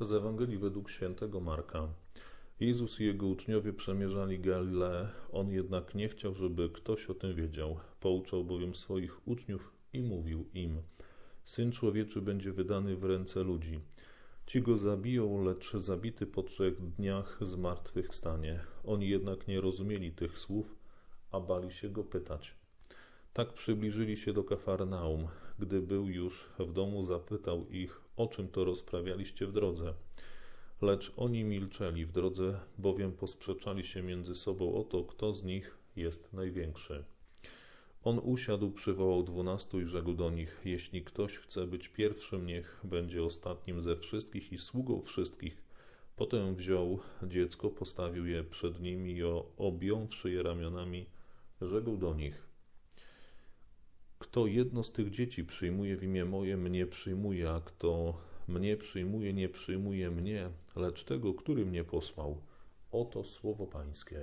Z Ewangelii według świętego Marka. Jezus i jego uczniowie przemierzali Galileę, on jednak nie chciał, żeby ktoś o tym wiedział. Pouczał bowiem swoich uczniów i mówił im: Syn człowieczy będzie wydany w ręce ludzi. Ci go zabiją, lecz zabity po trzech dniach zmartwychwstanie. Oni jednak nie rozumieli tych słów, a bali się go pytać. Tak przybliżyli się do Kafarnaum. Gdy był już w domu, zapytał ich, o czym to rozprawialiście w drodze. Lecz oni milczeli w drodze, bowiem posprzeczali się między sobą o to, kto z nich jest największy. On usiadł, przywołał dwunastu i rzekł do nich: Jeśli ktoś chce być pierwszym, niech będzie ostatnim ze wszystkich i sługą wszystkich. Potem wziął dziecko, postawił je przed nimi i objąwszy je ramionami, rzekł do nich: Kto jedno z tych dzieci przyjmuje w imię moje, mnie przyjmuje, a kto mnie przyjmuje, nie przyjmuje mnie, lecz tego, który mnie posłał. Oto słowo Pańskie.